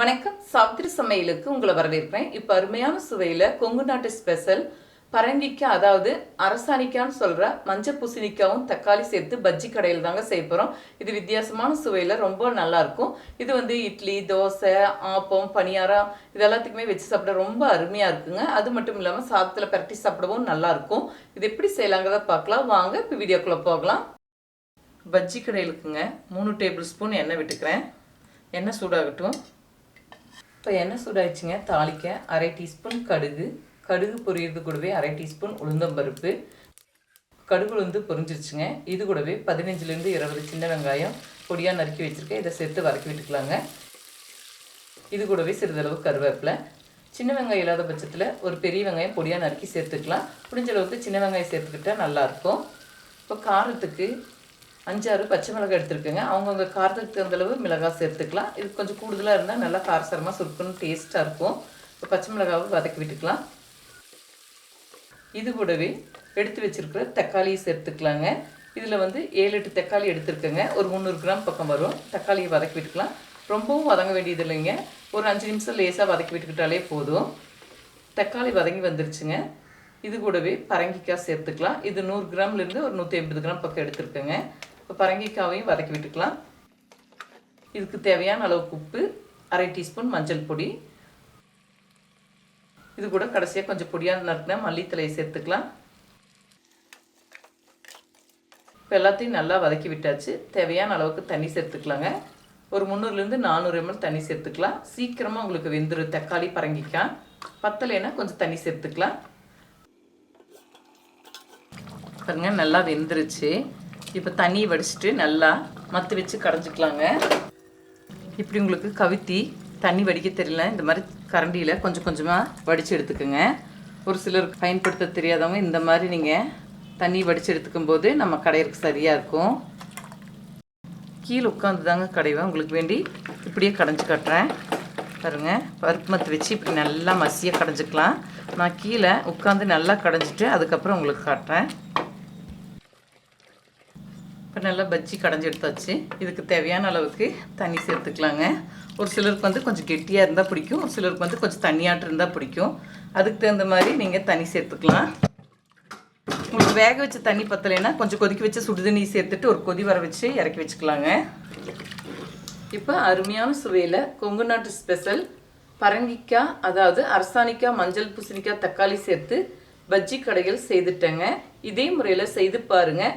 வணக்கம். சாவித்திரி சமையலுக்கு உங்களை வரவேற்கிறேன். இப்போ அருமையான சுவையில் கொங்கு நாட்டு ஸ்பெஷல் பரங்கிக்காய் அதாவது அரசாணிக்கான்னு சொல்கிற மஞ்சள் பூசணிக்காவும் தக்காளி சேர்த்து பஜ்ஜி கடையில் தாங்க செய்ய போகிறோம் இது வித்தியாசமான சுவையில் ரொம்ப நல்லாயிருக்கும் இது வந்து இட்லி தோசை ஆப்பம் பணியாரம் இது எல்லாத்துக்குமே வச்சு சாப்பிட ரொம்ப அருமையாக இருக்குங்க. அது மட்டும் இல்லாமல் சாதத்தில் பரட்டி சாப்பிடவும் நல்லாயிருக்கும் இது எப்படி செய்யலாங்கிறத பார்க்கலாம். வாங்க இப்போ வீடியோக்குள்ளே போகலாம். பஜ்ஜி கடையிலுக்குங்க மூணு டேபிள் ஸ்பூன் எண்ணெய் விட்டுக்கிறேன். எண்ணெய் சூடாகட்டும். இப்போ எண்ணெய் சூடாயிடுச்சுங்க தாளிக்க அரை டீஸ்பூன் கடுகு. கடுகு பொரியறது கூடவே அரை டீஸ்பூன் உளுந்தம்பருப்பு கடுகு உளுந்து பொரிஞ்சிருச்சுங்க. இது கூடவே பதினஞ்சுலேருந்து இருபது சின்ன வெங்காயம் பொடியாக நறுக்கி வச்சுருக்கேன். இதை சேர்த்து வதக்கி விட்டுக்கலாங்க. இது கூடவே சிறிதளவு கருவேப்பிலை. சின்ன வெங்காயம் இல்லாத பட்சத்தில் ஒரு பெரிய வெங்காயம் பொடியாக நறுக்கி சேர்த்துக்கலாம். முடிஞ்ச அளவுக்கு சின்ன வெங்காயம் சேர்த்துக்கிட்டா நல்லாயிருக்கும். இப்போ காரத்துக்கு அஞ்சாறு பச்சை மிளகாய் எடுத்துருக்கேங்க. அவங்கவுங்க காரத்துக்கு தகுந்த அளவு மிளகாய் சேர்த்துக்கலாம். இது கொஞ்சம் கூடுதலாக இருந்தால் நல்லா காரசாரமாக சுருக்குன்னு டேஸ்ட்டாக இருக்கும். இப்போ பச்சை மிளகாவை வதக்கி விட்டுக்கலாம். இது கூடவே எடுத்து வச்சுருக்கிற தக்காளியை சேர்த்துக்கலாங்க. இதில் வந்து ஏழு எட்டு தக்காளி எடுத்துருக்கேங்க. ஒரு முந்நூறு கிராம் பக்கம் வரும். தக்காளியை வதக்கி விட்டுக்கலாம். ரொம்பவும் வதங்க வேண்டியது இல்லைங்க. ஒரு அஞ்சு நிமிஷம் லேசாக வதக்கி விட்டுக்கிட்டாலே போதும். தக்காளி வதங்கி வந்துருச்சுங்க. இது கூடவே பரங்கிக்காய் சேர்த்துக்கலாம். இது நூறு கிராம்லேருந்து ஒரு நூற்றி ஐம்பது கிராம் பக்கம் எடுத்துருக்கேங்க. இப்போ பரங்கிக்காவையும் வதக்கி விட்டுக்கலாம். இதுக்கு தேவையான அளவுக்கு உப்பு அரை டீஸ்பூன் மஞ்சள் பொடி. இது கூட கடைசியாக கொஞ்சம் பொடியாக நறுக்கினா மல்லித்தலையை சேர்த்துக்கலாம். இப்போ எல்லாத்தையும் நல்லா வதக்கி விட்டாச்சு. தேவையான அளவுக்கு தண்ணி சேர்த்துக்கலாங்க. ஒரு முந்நூறுலேருந்து நானூறு எம்எல் தண்ணி சேர்த்துக்கலாம். சீக்கிரமாக உங்களுக்கு வெந்துடும் தக்காளி பரங்கிக்காய். பத்தலைன்னா கொஞ்சம் தண்ணி சேர்த்துக்கலாம். பாருங்க நல்லா வெந்துருச்சு. இப்போ தண்ணி வடிச்சிட்டு நல்லா மத்து வச்சு கடைஞ்சிக்கலாங்க இப்படி உங்களுக்கு கவித்தி தண்ணி வடிக்க தெரியல. இந்த மாதிரி கரண்டியில் கொஞ்சம் கொஞ்சமாக வடித்து எடுத்துக்கோங்க. ஒரு சிலருக்கு பயன்படுத்த தெரியாதவங்க இந்த மாதிரி நீங்கள் தண்ணி வடித்து எடுத்துக்கும் போது நம்ம கடையிறக்கு சரியாக இருக்கும். கீழே உட்காந்து தாங்க கடைவேன். உங்களுக்கு வேண்டி இப்படியே கடைஞ்சி காட்டுறேன். பாருங்கள் பருப்பு மத்து வச்சு இப்படி நல்லா மசியாக கடைஞ்சிக்கலாம். நான் கீழே உட்காந்து நல்லா கடைஞ்சிட்டு அதுக்கப்புறம் உங்களுக்கு காட்டுறேன். இப்போ நல்லா பஜ்ஜி கடைஞ்சி எடுத்தாச்சு. இதுக்கு தேவையான அளவுக்கு தண்ணி சேர்த்துக்கலாங்க. ஒரு சிலருக்கு வந்து கொஞ்சம் கெட்டியாக இருந்தால் பிடிக்கும். ஒரு சிலருக்கு வந்து கொஞ்சம் தண்ணியாட்டு இருந்தால் பிடிக்கும். அதுக்கு தகுந்த மாதிரி நீங்கள் தண்ணி சேர்த்துக்கலாம். உங்களுக்கு வேக வச்ச தண்ணி பத்தலைன்னா கொஞ்சம் கொதிக்க வச்சு சுடு தண்ணி சேர்த்துட்டு ஒரு கொதி வர வச்சு இறக்கி வச்சுக்கலாங்க. இப்போ அருமையான சுவையில் கொங்கு நாட்டு ஸ்பெஷல் பரங்கிக்காய் அதாவது அரசாணிக்காய் மஞ்சள் பூசணிக்காய் தக்காளி சேர்த்து பஜ்ஜி கடைகள் செய்துட்டேங்க. இதே முறையில் செய்து பாருங்கள்